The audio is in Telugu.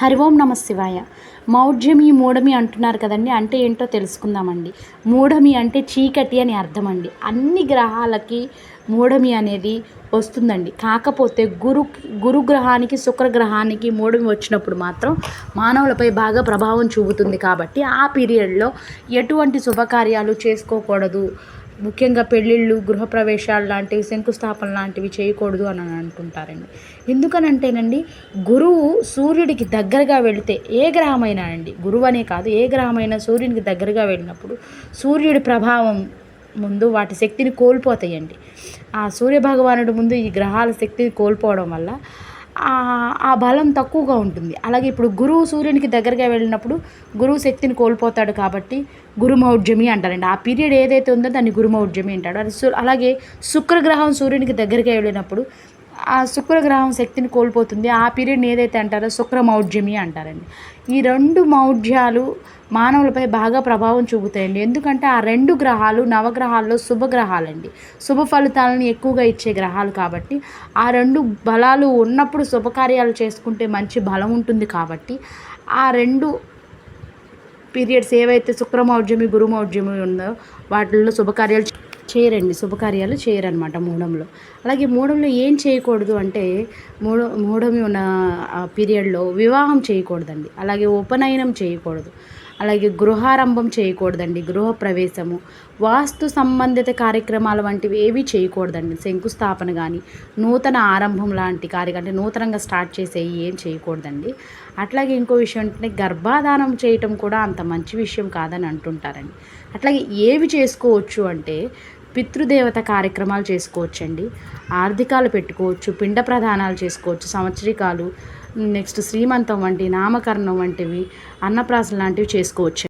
హరి ఓం నమ శివాయ. మౌఢ్యమి మూఢమి అంటున్నారు కదండి అంటే ఏంటో తెలుసుకుందామండి. మూఢమి అంటే చీకటి అని అర్థం అండి అన్ని గ్రహాలకి మూఢమి అనేది వస్తుందండి. కాకపోతే గురు గురుగ్రహానికి శుక్రగ్రహానికి మూఢమి వచ్చినప్పుడు మాత్రం మానవులపై బాగా ప్రభావం చూపుతుంది కాబట్టి ఆ పీరియడ్లో ఎటువంటి శుభకార్యాలు చేసుకోకూడదు. ముఖ్యంగా పెళ్ళిళ్ళు గృహప్రవేశాలు లాంటివి శంకుస్థాపన లాంటివి చేయకూడదు అని అంటుంటారండి ఎందుకనంటేనండి గురువు సూర్యుడికి దగ్గరగా వెళితే ఏ గ్రహమైనా అండి గురువు అనే కాదు ఏ గ్రహమైనా సూర్యునికి దగ్గరగా వెళ్ళినప్పుడు సూర్యుడి ప్రభావం ముందు వాటి శక్తిని కోల్పోతాయండి. ఆ సూర్యభగవానుడి ముందు ఈ గ్రహాల శక్తిని కోల్పోవడం వల్ల ఆ బలం తక్కువగా ఉంటుంది. అలాగే ఇప్పుడు గురువు సూర్యునికి దగ్గరగా వెళ్ళినప్పుడు గురువు శక్తిని కోల్పోతాడు కాబట్టి గురుమౌఢ్యమి అంటారండి. ఆ పీరియడ్ ఏదైతే ఉందో దాన్ని గురుమౌఢ్యమి అంటాడు అది అలాగే శుక్రగ్రహం సూర్యునికి దగ్గరగా వెళ్ళినప్పుడు ఆ శుక్రగ్రహం శక్తిని కోల్పోతుంది. ఆ పీరియడ్ని ఏదైతే అంటారో శుక్రమౌఢ్యమి అంటారండి. ఈ రెండు మౌఢ్యాలు మానవులపై బాగా ప్రభావం చూపుతాయండి. ఎందుకంటే ఆ రెండు గ్రహాలు నవగ్రహాల్లో శుభగ్రహాలండి. శుభ ఫలితాలను ఎక్కువగా ఇచ్చే గ్రహాలు కాబట్టి ఆ రెండు బలాలు ఉన్నప్పుడు శుభకార్యాలు చేసుకుంటే మంచి బలం ఉంటుంది కాబట్టి ఆ రెండు పీరియడ్స్ ఏవైతే శుక్రమౌఢ్యమి గురుమౌఢ్యమి ఉందో వాటిల్లో శుభకార్యాలు చేయరండి శుభకార్యాలు చేయరనమాట మూడంలో అలాగే మూడంలో ఏం చేయకూడదు అంటే మూడ మూడమి ఉన్న పీరియడ్లో వివాహం చేయకూడదండి. అలాగే ఉపనయనం చేయకూడదు. అలాగే గృహారంభం చేయకూడదండి గృహ ప్రవేశము వాస్తు సంబంధిత కార్యక్రమాలు వంటివి ఏవి చేయకూడదండి. శంకుస్థాపన కానీ నూతన ఆరంభం లాంటి కార్యక్రమం అంటే నూతనంగా స్టార్ట్ చేసేవి ఏం చేయకూడదండి. అట్లాగే ఇంకో విషయం ఏంటంటే గర్భాధానం చేయటం కూడా అంత మంచి విషయం కాదని అంటుంటారండి. అట్లాగే ఏవి చేసుకోవచ్చు అంటే పితృదేవత కార్యక్రమాలు చేసుకోవచ్చండి. ఆర్థికాలు పెట్టుకోవచ్చు పిండ ప్రధానాలు చేసుకోవచ్చు సంవత్సరికాలు నెక్స్ట్ శ్రీమంతం వంటి నామకరణం వంటివి అన్నప్రాసన లాంటివి చేసుకోవచ్చు